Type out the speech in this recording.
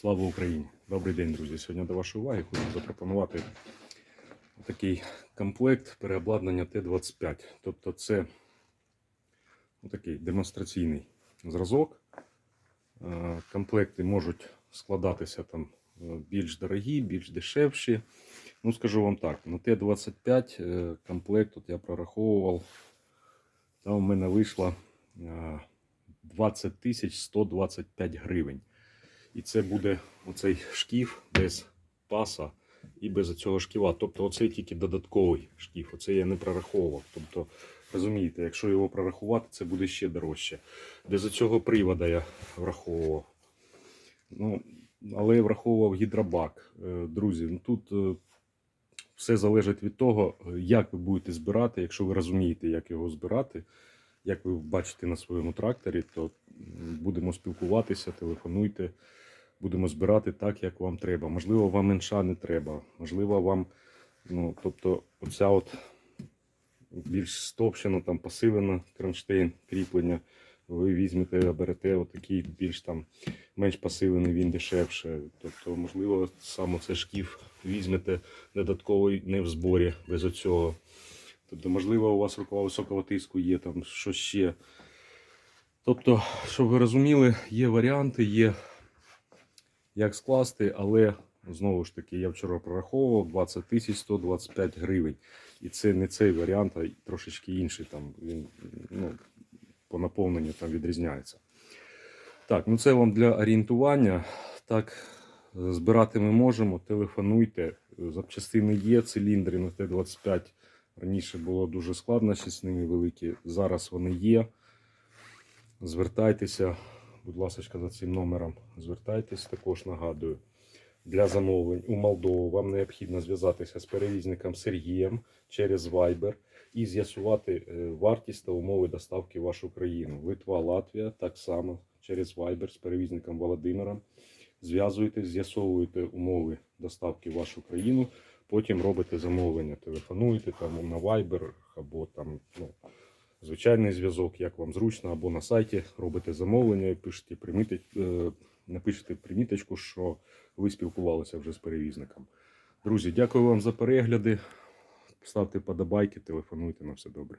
Слава Україні! Добрий день, друзі! Сьогодні до вашої уваги хочу запропонувати такий комплект переобладнання Т-25. Тобто це такий демонстраційний зразок. Е, Комплекти можуть складатися там е, більш дорогі, більш дешевші. Ну, скажу вам так, на Т-25 е, комплект от я прораховував. Там у мене вийшло е, 20 125 гривень. І це буде оцей шкіф без паса і без цього шківа. Тобто оцей тільки додатковий шкіф. Оце я не прораховував. Тобто, розумієте, якщо його прорахувати, це буде ще дорожче. Без цього привода я враховував. Ну, але я враховував гідробак. Е, Друзі, ну тут е, все залежить від того, як ви будете збирати. Якщо ви розумієте, як його збирати, як ви бачите на своєму тракторі, то будемо спілкуватися, телефонуйте, будемо збирати так, як вам треба. Можливо, вам інша не треба. Можливо, вам, ну, тобто, оця от більш стовщена, там посилена кронштейн, кріплення. Ви візьмете, оберете отакий більш там менш посилений, він дешевше. Тобто, можливо, саме це шкіф візьмете додатковий не в зборі без оцього. Тобто, можливо, у вас рукава високого тиску є там що ще. Тобто, щоб ви розуміли, є варіанти, є як скласти, але знову ж таки, я вчора прораховував 20 тисяч 125 гривень. І це не цей варіант, а трошечки інший. Там він ну, по наповненню там відрізняється. Так, ну це вам для орієнтування. Так, збирати ми можемо. Телефонуйте. Запчастини є, циліндри на Т-25. Раніше було дуже складно, ще з ними великі. Зараз вони є. Звертайтеся, будь ласка, за цим номером. Звертайтесь, також нагадую. Для замовлень у Молдову вам необхідно зв'язатися з перевізником Сергієм через Viber і з'ясувати е, вартість та умови доставки в вашу країну. Литва, Латвія так само через Viber з перевізником Володимиром. Зв'язуєтесь, з'ясовуєте умови доставки в вашу країну. Потім робите замовлення, телефонуєте там на Viber або там ну, звичайний зв'язок, як вам зручно, або на сайті робите замовлення і пишете е, напишете приміточку, що ви спілкувалися вже з перевізником. Друзі, дякую вам за перегляди. Ставте подобайки, телефонуйте на все добре.